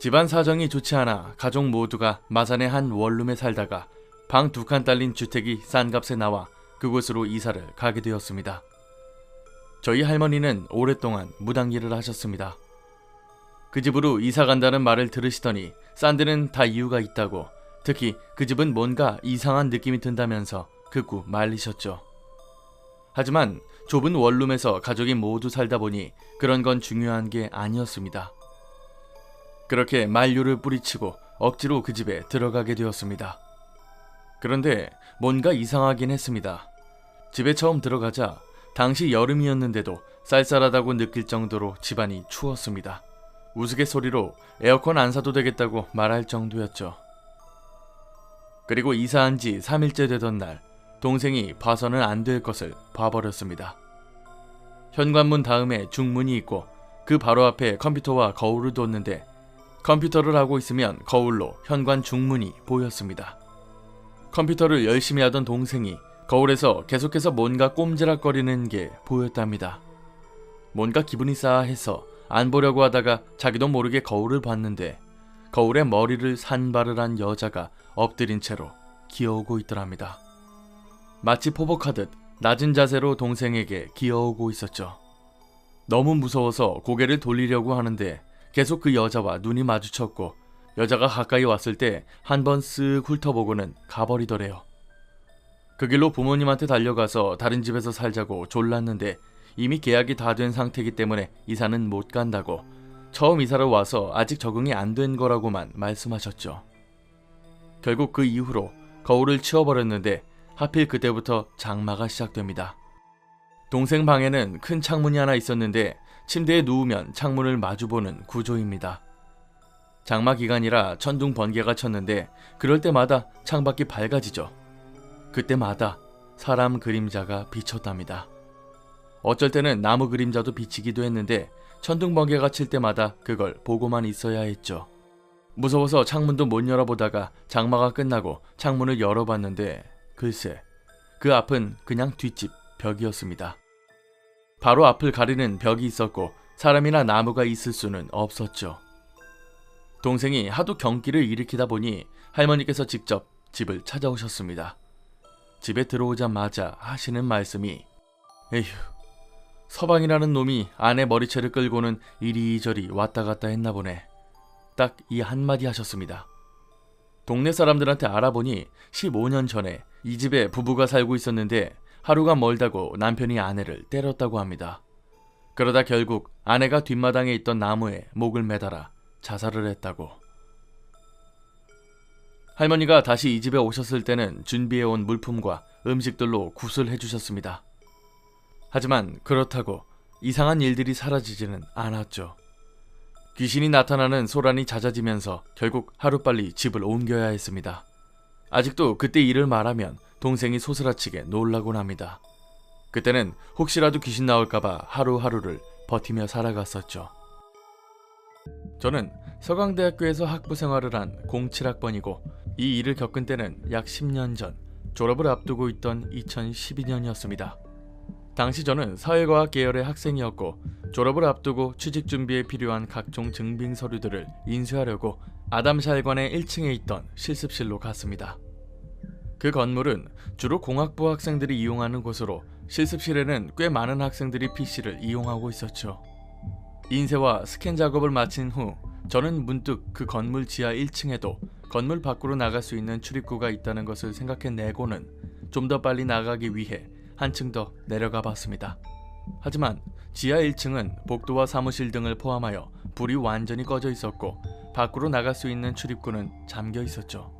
집안 사정이 좋지 않아 가족 모두가 마산의 한 원룸에 살다가 방 두 칸 딸린 주택이 싼 값에 나와 그곳으로 이사를 가게 되었습니다. 저희 할머니는 오랫동안 무당 일을 하셨습니다. 그 집으로 이사 간다는 말을 들으시더니 싼 데는 다 이유가 있다고 특히 그 집은 뭔가 이상한 느낌이 든다면서 극구 말리셨죠. 하지만 좁은 원룸에서 가족이 모두 살다 보니 그런 건 중요한 게 아니었습니다. 그렇게 만류를 뿌리치고 억지로 그 집에 들어가게 되었습니다. 그런데 뭔가 이상하긴 했습니다. 집에 처음 들어가자 당시 여름이었는데도 쌀쌀하다고 느낄 정도로 집안이 추웠습니다. 우스갯소리로 에어컨 안 사도 되겠다고 말할 정도였죠. 그리고 이사한 지 3일째 되던 날, 동생이 봐서는 안 될 것을 봐버렸습니다. 현관문 다음에 중문이 있고 그 바로 앞에 컴퓨터와 거울을 뒀는데 컴퓨터를 하고 있으면 거울로 현관 중문이 보였습니다. 컴퓨터를 열심히 하던 동생이 거울에서 계속해서 뭔가 꼼지락거리는 게 보였답니다. 뭔가 기분이 싸해서 안 보려고 하다가 자기도 모르게 거울을 봤는데 거울에 머리를 산발을 한 여자가 엎드린 채로 기어오고 있더랍니다. 마치 포복하듯 낮은 자세로 동생에게 기어오고 있었죠. 너무 무서워서 고개를 돌리려고 하는데 계속 그 여자와 눈이 마주쳤고 여자가 가까이 왔을 때 한 번 쓱 훑어보고는 가버리더래요. 그 길로 부모님한테 달려가서 다른 집에서 살자고 졸랐는데 이미 계약이 다 된 상태이기 때문에 이사는 못 간다고 처음 이사를 와서 아직 적응이 안 된 거라고만 말씀하셨죠. 결국 그 이후로 거울을 치워버렸는데 하필 그때부터 장마가 시작됩니다. 동생 방에는 큰 창문이 하나 있었는데 침대에 누우면 창문을 마주보는 구조입니다. 장마 기간이라 천둥 번개가 쳤는데 그럴 때마다 창밖이 밝아지죠. 그때마다 사람 그림자가 비쳤답니다. 어쩔 때는 나무 그림자도 비치기도 했는데 천둥 번개가 칠 때마다 그걸 보고만 있어야 했죠. 무서워서 창문도 못 열어보다가 장마가 끝나고 창문을 열어봤는데 글쎄 그 앞은 그냥 뒷집 벽이었습니다. 바로 앞을 가리는 벽이 있었고 사람이나 나무가 있을 수는 없었죠. 동생이 하도 경기를 일으키다 보니 할머니께서 직접 집을 찾아오셨습니다. 집에 들어오자마자 하시는 말씀이 에휴 서방이라는 놈이 아내 머리채를 끌고는 이리저리 왔다 갔다 했나 보네. 딱 이 한마디 하셨습니다. 동네 사람들한테 알아보니 15년 전에 이 집에 부부가 살고 있었는데 하루가 멀다고 남편이 아내를 때렸다고 합니다. 그러다 결국 아내가 뒷마당에 있던 나무에 목을 매달아 자살을 했다고. 할머니가 다시 이 집에 오셨을 때는 준비해온 물품과 음식들로 굿을 해주셨습니다. 하지만 그렇다고 이상한 일들이 사라지지는 않았죠. 귀신이 나타나는 소란이 잦아지면서 결국 하루빨리 집을 옮겨야 했습니다. 아직도 그때 일을 말하면 동생이 소스라치게 놀라곤 합니다. 그때는 혹시라도 귀신 나올까봐 하루하루를 버티며 살아갔었죠. 저는 서강대학교에서 학부 생활을 한 07학번이고 이 일을 겪은 때는 약 10년 전 졸업을 앞두고 있던 2012년이었습니다. 당시 저는 사회과학 계열의 학생이었고 졸업을 앞두고 취직 준비에 필요한 각종 증빙 서류들을 인쇄하려고 아담 샬관의 1층에 있던 실습실로 갔습니다. 그 건물은 주로 공학부 학생들이 이용하는 곳으로 실습실에는 꽤 많은 학생들이 PC를 이용하고 있었죠. 인쇄와 스캔 작업을 마친 후 저는 문득 그 건물 지하 1층에도 건물 밖으로 나갈 수 있는 출입구가 있다는 것을 생각해내고는 좀 더 빨리 나가기 위해 한층 더 내려가 봤습니다. 하지만 지하 1층은 복도와 사무실 등을 포함하여 불이 완전히 꺼져 있었고 밖으로 나갈 수 있는 출입구는 잠겨 있었죠.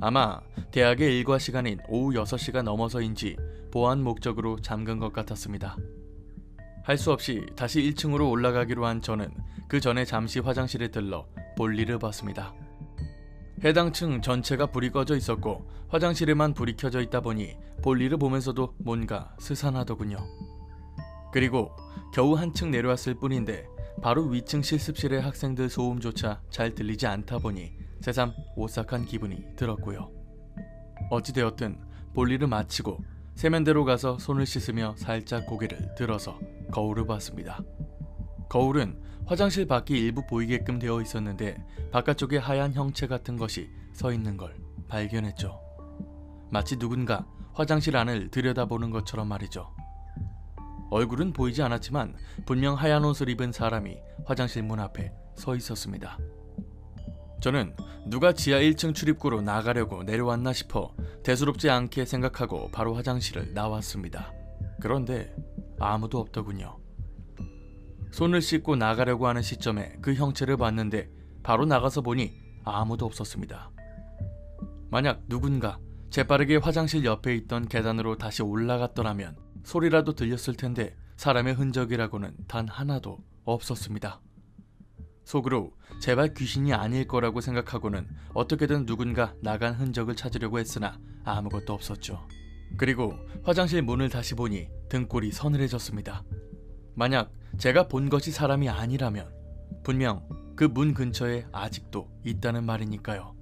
아마 대학의 일과 시간인 오후 6시가 넘어서인지 보안 목적으로 잠근 것 같았습니다. 할 수 없이 다시 1층으로 올라가기로 한 저는 그 전에 잠시 화장실에 들러 볼일을 봤습니다. 해당 층 전체가 불이 꺼져 있었고 화장실에만 불이 켜져 있다 보니 볼일을 보면서도 뭔가 스산하더군요. 그리고 겨우 한층 내려왔을 뿐인데 바로 위층 실습실의 학생들 소음조차 잘 들리지 않다 보니 새삼 오싹한 기분이 들었고요. 어찌되었든 볼일을 마치고 세면대로 가서 손을 씻으며 살짝 고개를 들어서 거울을 봤습니다. 거울은 화장실 밖이 일부 보이게끔 되어 있었는데 바깥쪽에 하얀 형체 같은 것이 서 있는 걸 발견했죠. 마치 누군가 화장실 안을 들여다보는 것처럼 말이죠. 얼굴은 보이지 않았지만 분명 하얀 옷을 입은 사람이 화장실 문 앞에 서 있었습니다. 저는 누가 지하 1층 출입구로 나가려고 내려왔나 싶어 대수롭지 않게 생각하고 바로 화장실을 나왔습니다. 그런데 아무도 없더군요. 손을 씻고 나가려고 하는 시점에 그 형체를 봤는데 바로 나가서 보니 아무도 없었습니다. 만약 누군가 재빠르게 화장실 옆에 있던 계단으로 다시 올라갔더라면 소리라도 들렸을 텐데 사람의 흔적이라고는 단 하나도 없었습니다. 속으로 제발 귀신이 아닐 거라고 생각하고는 어떻게든 누군가 나간 흔적을 찾으려고 했으나 아무것도 없었죠. 그리고 화장실 문을 다시 보니 등골이 서늘해졌습니다. 만약 제가 본 것이 사람이 아니라면 분명 그 문 근처에 아직도 있다는 말이니까요.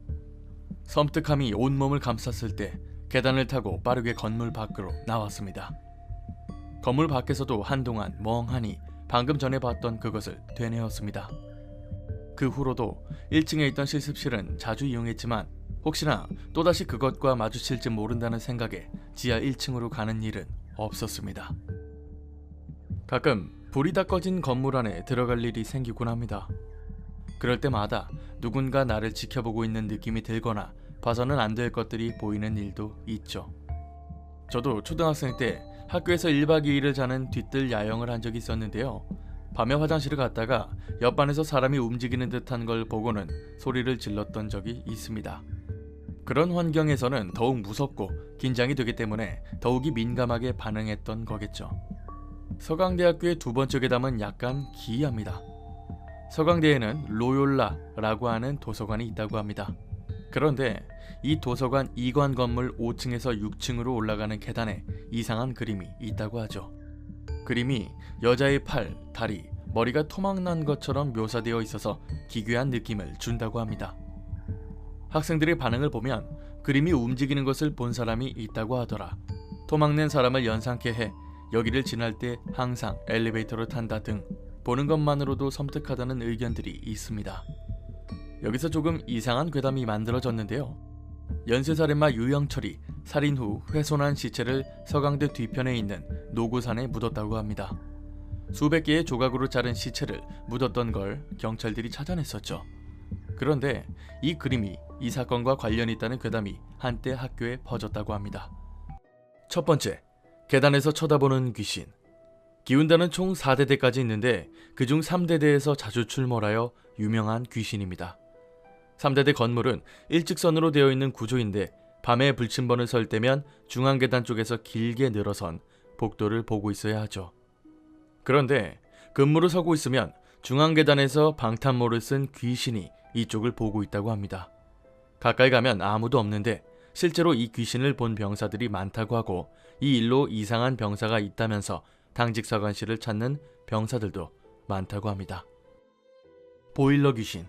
섬뜩함이 온몸을 감쌌을 때 계단을 타고 빠르게 건물 밖으로 나왔습니다. 건물 밖에서도 한동안 멍하니 방금 전에 봤던 그것을 되뇌었습니다. 그 후로도 1층에 있던 실습실은 자주 이용했지만 혹시나 또다시 그것과 마주칠지 모른다는 생각에 지하 1층으로 가는 일은 없었습니다. 가끔 불이 다 꺼진 건물 안에 들어갈 일이 생기곤 합니다. 그럴 때마다 누군가 나를 지켜보고 있는 느낌이 들거나 봐서는 안 될 것들이 보이는 일도 있죠. 저도 초등학생 때 학교에서 1박 2일을 자는 뒤뜰 야영을 한 적이 있었는데요. 밤에 화장실을 갔다가 옆반에서 사람이 움직이는 듯한 걸 보고는 소리를 질렀던 적이 있습니다. 그런 환경에서는 더욱 무섭고 긴장이 되기 때문에 더욱이 민감하게 반응했던 거겠죠. 서강대학교의 두 번째 괴담은 약간 기이합니다. 서강대에는 로욜라라고 하는 도서관이 있다고 합니다. 그런데 이 도서관 2관 건물 5층에서 6층으로 올라가는 계단에 이상한 그림이 있다고 하죠. 그림이 여자의 팔, 다리, 머리가 토막난 것처럼 묘사되어 있어서 기괴한 느낌을 준다고 합니다. 학생들의 반응을 보면 그림이 움직이는 것을 본 사람이 있다고 하더라. 토막낸 사람을 연상케 해 여기를 지날 때 항상 엘리베이터를 탄다 등 보는 것만으로도 섬뜩하다는 의견들이 있습니다. 여기서 조금 이상한 괴담이 만들어졌는데요. 연쇄살인마 유영철이 살인 후 훼손한 시체를 서강대 뒤편에 있는 노구산에 묻었다고 합니다. 수백 개의 조각으로 자른 시체를 묻었던 걸 경찰들이 찾아냈었죠. 그런데 이 그림이 이 사건과 관련이 있다는 괴담이 한때 학교에 퍼졌다고 합니다. 첫 번째, 계단에서 쳐다보는 귀신. 기운다는 총 4대대까지 있는데 그중 3대대에서 자주 출몰하여 유명한 귀신입니다. 3대대 건물은 일직선으로 되어 있는 구조인데 밤에 불침번을 설 때면 중앙 계단 쪽에서 길게 늘어선 복도를 보고 있어야 하죠. 그런데 근무를 서고 있으면 중앙 계단에서 방탄모를 쓴 귀신이 이쪽을 보고 있다고 합니다. 가까이 가면 아무도 없는데 실제로 이 귀신을 본 병사들이 많다고 하고 이 일로 이상한 병사가 있다면서 당직 서관실을 찾는 병사들도 많다고 합니다. 보일러 귀신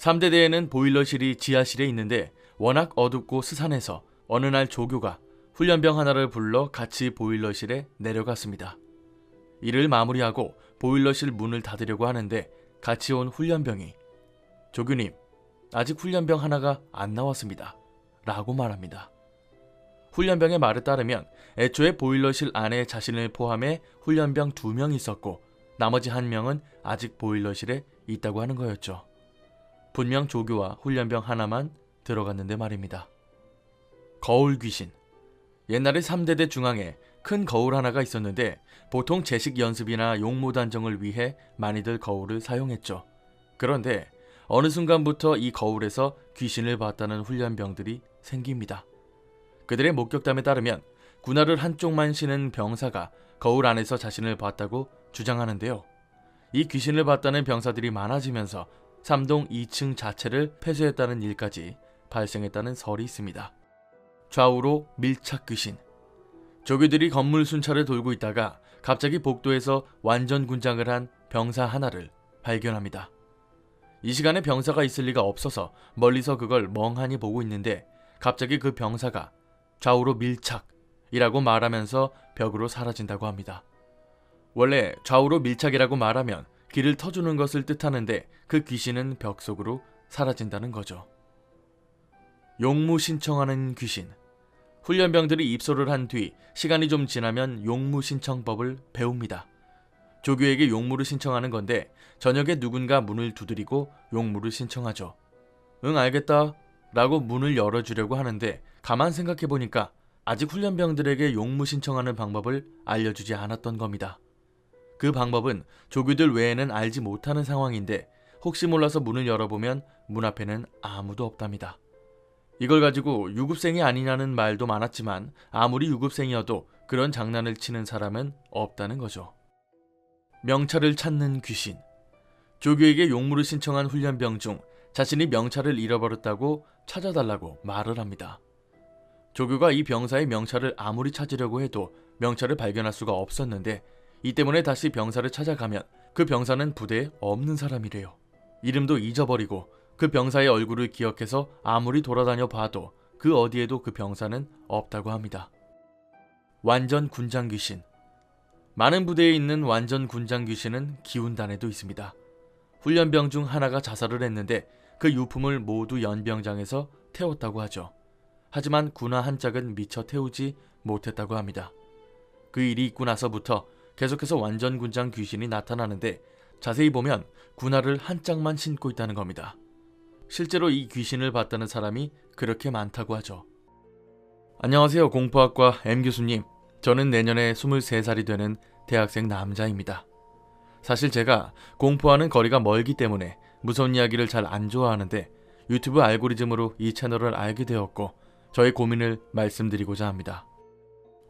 3대 대에는 보일러실이 지하실에 있는데 워낙 어둡고 스산해서 어느 날 조교가 훈련병 하나를 불러 같이 보일러실에 내려갔습니다. 이를 마무리하고 보일러실 문을 닫으려고 하는데 같이 온 훈련병이 조교님, 아직 훈련병 하나가 안 나왔습니다. 라고 말합니다. 훈련병의 말에 따르면 애초에 보일러실 안에 자신을 포함해 훈련병 두 명 있었고 나머지 한 명은 아직 보일러실에 있다고 하는 거였죠. 분명 조교와 훈련병 하나만 들어갔는데 말입니다. 거울 귀신. 옛날에 3대대 중앙에 큰 거울 하나가 있었는데 보통 제식 연습이나 용모 단정을 위해 많이들 거울을 사용했죠. 그런데 어느 순간부터 이 거울에서 귀신을 봤다는 훈련병들이 생깁니다. 그들의 목격담에 따르면 군화를 한쪽만 신은 병사가 거울 안에서 자신을 봤다고 주장하는데요. 이 귀신을 봤다는 병사들이 많아지면서 3동 2층 자체를 폐쇄했다는 일까지 발생했다는 설이 있습니다. 좌우로 밀착 귀신. 조교들이 건물 순찰을 돌고 있다가 갑자기 복도에서 완전 군장을 한 병사 하나를 발견합니다. 이 시간에 병사가 있을 리가 없어서 멀리서 그걸 멍하니 보고 있는데 갑자기 그 병사가 좌우로 밀착이라고 말하면서 벽으로 사라진다고 합니다. 원래 좌우로 밀착이라고 말하면 길을 터주는 것을 뜻하는데 그 귀신은 벽 속으로 사라진다는 거죠. 용무 신청하는 귀신. 훈련병들이 입소를 한 뒤 시간이 좀 지나면 용무 신청법을 배웁니다. 조교에게 용무를 신청하는 건데 저녁에 누군가 문을 두드리고 용무를 신청하죠. 응 알겠다 라고 문을 열어주려고 하는데 가만 생각해 보니까 아직 훈련병들에게 용무 신청하는 방법을 알려주지 않았던 겁니다. 그 방법은 조교들 외에는 알지 못하는 상황인데 혹시 몰라서 문을 열어보면 문 앞에는 아무도 없답니다. 이걸 가지고 유급생이 아니냐는 말도 많았지만 아무리 유급생이어도 그런 장난을 치는 사람은 없다는 거죠. 명찰을 찾는 귀신. 조교에게 용무를 신청한 훈련병 중 자신이 명찰을 잃어버렸다고 찾아달라고 말을 합니다. 조교가 이 병사의 명찰을 아무리 찾으려고 해도 명찰을 발견할 수가 없었는데 이 때문에 다시 병사를 찾아가면 그 병사는 부대에 없는 사람이래요. 이름도 잊어버리고 그 병사의 얼굴을 기억해서 아무리 돌아다녀 봐도 그 어디에도 그 병사는 없다고 합니다. 완전 군장 귀신. 많은 부대에 있는 완전 군장 귀신은 기운단에도 있습니다. 훈련병 중 하나가 자살을 했는데 그 유품을 모두 연병장에서 태웠다고 하죠. 하지만 군화 한 짝은 미처 태우지 못했다고 합니다. 그 일이 있고 나서부터 계속해서 완전 군장 귀신이 나타나는데 자세히 보면 군화를 한 짝만 신고 있다는 겁니다. 실제로 이 귀신을 봤다는 사람이 그렇게 많다고 하죠. 안녕하세요. 공포학과 M 교수님. 저는 내년에 23살이 되는 대학생 남자입니다. 사실 제가 공포와는 거리가 멀기 때문에 무서운 이야기를 잘 안 좋아하는데 유튜브 알고리즘으로 이 채널을 알게 되었고 저의 고민을 말씀드리고자 합니다.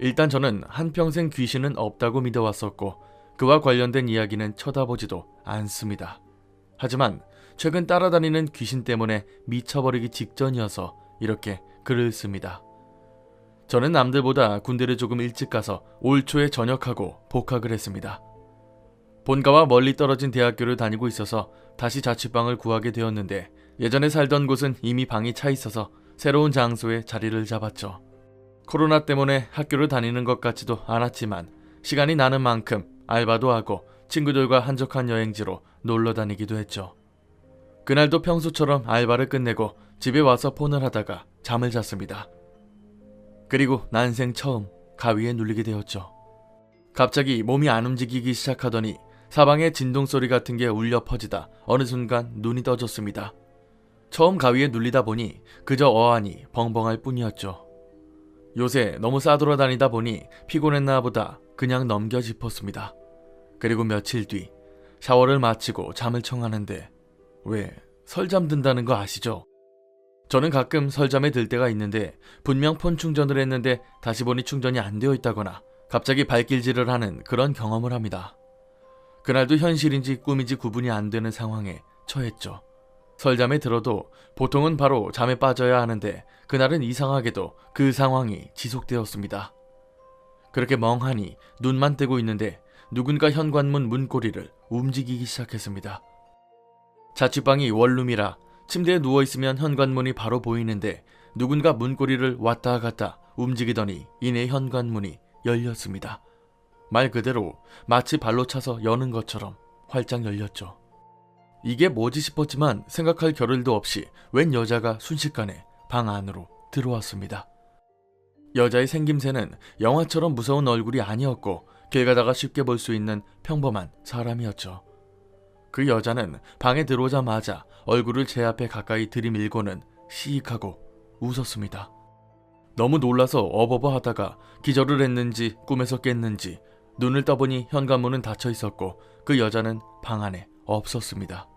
일단 저는 한평생 귀신은 없다고 믿어왔었고 그와 관련된 이야기는 쳐다보지도 않습니다. 하지만 최근 따라다니는 귀신 때문에 미쳐버리기 직전이어서 이렇게 글을 씁니다. 저는 남들보다 군대를 조금 일찍 가서 올 초에 전역하고 복학을 했습니다. 본가와 멀리 떨어진 대학교를 다니고 있어서 다시 자취방을 구하게 되었는데 예전에 살던 곳은 이미 방이 차 있어서 새로운 장소에 자리를 잡았죠. 코로나 때문에 학교를 다니는 것 같지도 않았지만 시간이 나는 만큼 알바도 하고 친구들과 한적한 여행지로 놀러 다니기도 했죠. 그날도 평소처럼 알바를 끝내고 집에 와서 폰을 하다가 잠을 잤습니다. 그리고 난생 처음 가위에 눌리게 되었죠. 갑자기 몸이 안 움직이기 시작하더니 사방에 진동 소리 같은 게 울려 퍼지다 어느 순간 눈이 떠졌습니다. 처음 가위에 눌리다 보니 그저 어안이 벙벙할 뿐이었죠. 요새 너무 싸돌아다니다 보니 피곤했나 보다 그냥 넘겨 짚었습니다. 그리고 며칠 뒤 샤워를 마치고 잠을 청하는데 왜 설잠 든다는 거 아시죠? 저는 가끔 설잠에 들 때가 있는데 분명 폰 충전을 했는데 다시 보니 충전이 안 되어 있다거나 갑자기 발길질을 하는 그런 경험을 합니다. 그날도 현실인지 꿈인지 구분이 안 되는 상황에 처했죠. 설잠에 들어도 보통은 바로 잠에 빠져야 하는데 그날은 이상하게도 그 상황이 지속되었습니다. 그렇게 멍하니 눈만 뜨고 있는데 누군가 현관문 문고리를 움직이기 시작했습니다. 자취방이 원룸이라 침대에 누워있으면 현관문이 바로 보이는데 누군가 문고리를 왔다 갔다 움직이더니 이내 현관문이 열렸습니다. 말 그대로 마치 발로 차서 여는 것처럼 활짝 열렸죠. 이게 뭐지 싶었지만 생각할 겨를도 없이 웬 여자가 순식간에 방 안으로 들어왔습니다. 여자의 생김새는 영화처럼 무서운 얼굴이 아니었고 길 가다가 쉽게 볼 수 있는 평범한 사람이었죠. 그 여자는 방에 들어오자마자 얼굴을 제 앞에 가까이 들이밀고는 시익하고 웃었습니다. 너무 놀라서 어버버 하다가 기절을 했는지 꿈에서 깼는지 눈을 떠보니 현관문은 닫혀 있었고 그 여자는 방 안에 없었습니다.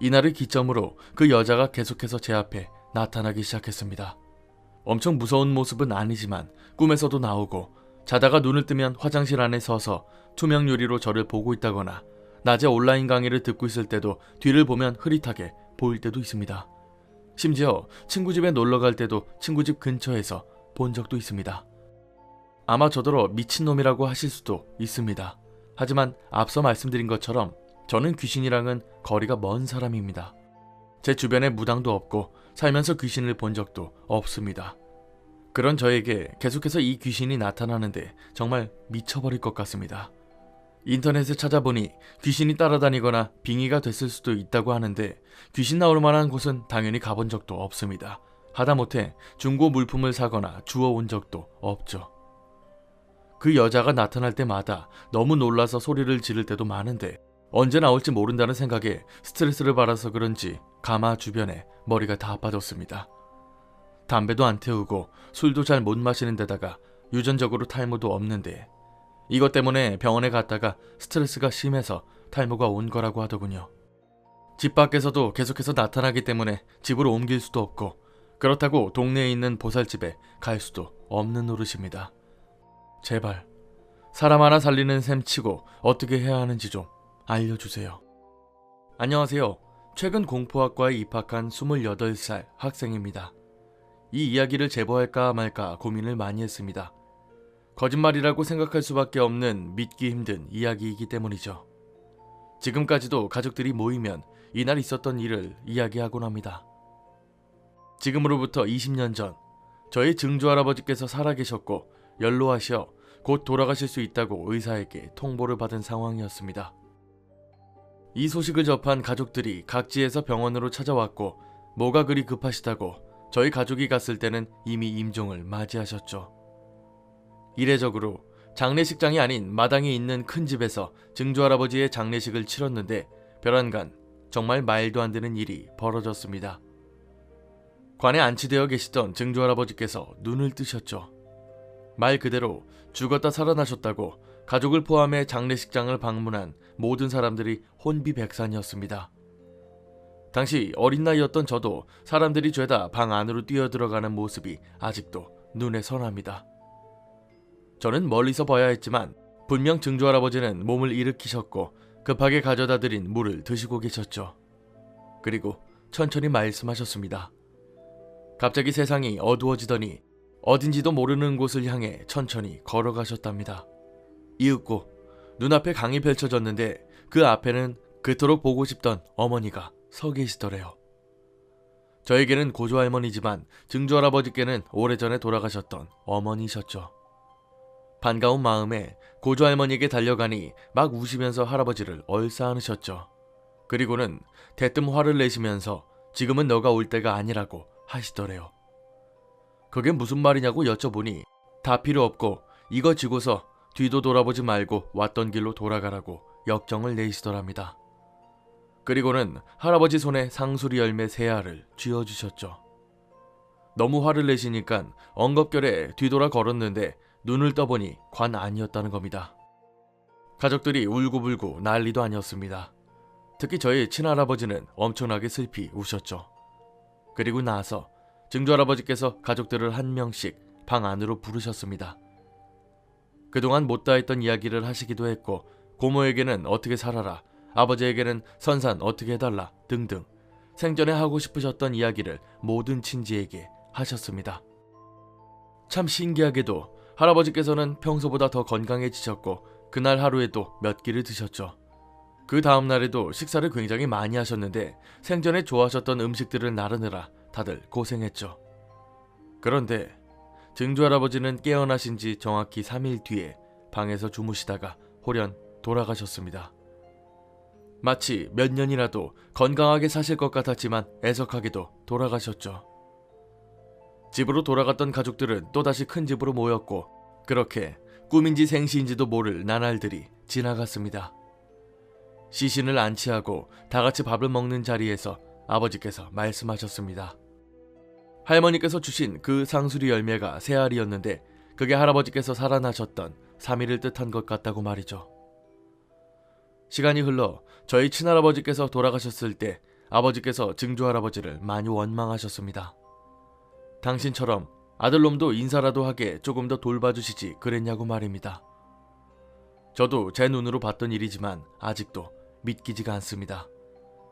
이날을 기점으로 그 여자가 계속해서 제 앞에 나타나기 시작했습니다. 엄청 무서운 모습은 아니지만 꿈에서도 나오고 자다가 눈을 뜨면 화장실 안에 서서 투명 유리로 저를 보고 있다거나 낮에 온라인 강의를 듣고 있을 때도 뒤를 보면 흐릿하게 보일 때도 있습니다. 심지어 친구 집에 놀러 갈 때도 친구 집 근처에서 본 적도 있습니다. 아마 저더러 미친놈이라고 하실 수도 있습니다. 하지만 앞서 말씀드린 것처럼 저는 귀신이랑은 거리가 먼 사람입니다. 제 주변에 무당도 없고 살면서 귀신을 본 적도 없습니다. 그런 저에게 계속해서 이 귀신이 나타나는데 정말 미쳐버릴 것 같습니다. 인터넷에 찾아보니 귀신이 따라다니거나 빙의가 됐을 수도 있다고 하는데 귀신 나올 만한 곳은 당연히 가본 적도 없습니다. 하다못해 중고 물품을 사거나 주워온 적도 없죠. 그 여자가 나타날 때마다 너무 놀라서 소리를 지를 때도 많은데 언제 나올지 모른다는 생각에 스트레스를 받아서 그런지 가마 주변에 머리가 다 아파졌습니다. 담배도 안 태우고 술도 잘 못 마시는 데다가 유전적으로 탈모도 없는데 이것 때문에 병원에 갔다가 스트레스가 심해서 탈모가 온 거라고 하더군요. 집 밖에서도 계속해서 나타나기 때문에 집으로 옮길 수도 없고 그렇다고 동네에 있는 보살집에 갈 수도 없는 노릇입니다. 제발 사람 하나 살리는 셈 치고 어떻게 해야 하는지 좀 알려주세요. 안녕하세요. 최근 공포학과에 입학한 28살 학생입니다. 이 이야기를 제보할까 말까 고민을 많이 했습니다. 거짓말이라고 생각할 수밖에 없는 믿기 힘든 이야기이기 때문이죠. 지금까지도 가족들이 모이면 이날 있었던 일을 이야기하곤 합니다. 지금으로부터 20년 전, 저희 증조 할아버지께서 살아계셨고 연로하셔 곧 돌아가실 수 있다고 의사에게 통보를 받은 상황이었습니다. 이 소식을 접한 가족들이 각지에서 병원으로 찾아왔고 뭐가 그리 급하시다고 저희 가족이 갔을 때는 이미 임종을 맞이하셨죠. 이례적으로 장례식장이 아닌 마당에 있는 큰 집에서 증조 할아버지의 장례식을 치렀는데 별안간 정말 말도 안 되는 일이 벌어졌습니다. 관에 안치되어 계시던 증조 할아버지께서 눈을 뜨셨죠. 말 그대로 죽었다 살아나셨다고 가족을 포함해 장례식장을 방문한 모든 사람들이 혼비백산이었습니다. 당시 어린 나이였던 저도 사람들이 죄다 방 안으로 뛰어들어가는 모습이 아직도 눈에 선합니다. 저는 멀리서 봐야 했지만 분명 증조 할아버지는 몸을 일으키셨고 급하게 가져다 드린 물을 드시고 계셨죠. 그리고 천천히 말씀하셨습니다. 갑자기 세상이 어두워지더니 어딘지도 모르는 곳을 향해 천천히 걸어가셨답니다. 이윽고 눈앞에 강이 펼쳐졌는데 그 앞에는 그토록 보고 싶던 어머니가 서 계시더래요. 저에게는 고조 할머니지만 증조 할아버지께는 오래전에 돌아가셨던 어머니셨죠. 반가운 마음에 고조 할머니에게 달려가니 막 우시면서 할아버지를 얼싸안으셨죠. 그리고는 대뜸 화를 내시면서 지금은 너가 올 때가 아니라고 하시더래요. 그게 무슨 말이냐고 여쭤보니 다 필요 없고 이거 지고서 뒤도 돌아보지 말고 왔던 길로 돌아가라고 역정을 내시더랍니다. 그리고는 할아버지 손에 상수리 열매 세 알을 쥐어주셨죠. 너무 화를 내시니까 엉겁결에 뒤돌아 걸었는데 눈을 떠보니 관 아니었다는 겁니다. 가족들이 울고불고 난리도 아니었습니다. 특히 저희 친할아버지는 엄청나게 슬피 우셨죠. 그리고 나서 증조할아버지께서 가족들을 한 명씩 방 안으로 부르셨습니다. 그동안 못다 했던 이야기를 하시기도 했고 고모에게는 어떻게 살아라, 아버지에게는 선산 어떻게 해달라 등등 생전에 하고 싶으셨던 이야기를 모든 친지에게 하셨습니다. 참 신기하게도 할아버지께서는 평소보다 더 건강해지셨고 그날 하루에도 몇 끼를 드셨죠. 그 다음 날에도 식사를 굉장히 많이 하셨는데 생전에 좋아하셨던 음식들을 나르느라 다들 고생했죠. 그런데 증조 할아버지는 깨어나신 지 정확히 3일 뒤에 방에서 주무시다가 홀연 돌아가셨습니다. 마치 몇 년이라도 건강하게 사실 것 같았지만 애석하게도 돌아가셨죠. 집으로 돌아갔던 가족들은 또다시 큰 집으로 모였고 그렇게 꿈인지 생시인지도 모를 나날들이 지나갔습니다. 시신을 안치하고 다 같이 밥을 먹는 자리에서 아버지께서 말씀하셨습니다. 할머니께서 주신 그 상수리 열매가 세 알이었는데 그게 할아버지께서 살아나셨던 3일을 뜻한 것 같다고 말이죠. 시간이 흘러 저희 친할아버지께서 돌아가셨을 때 아버지께서 증조할아버지를 많이 원망하셨습니다. 당신처럼 아들놈도 인사라도 하게 조금 더 돌봐주시지 그랬냐고 말입니다. 저도 제 눈으로 봤던 일이지만 아직도 믿기지가 않습니다.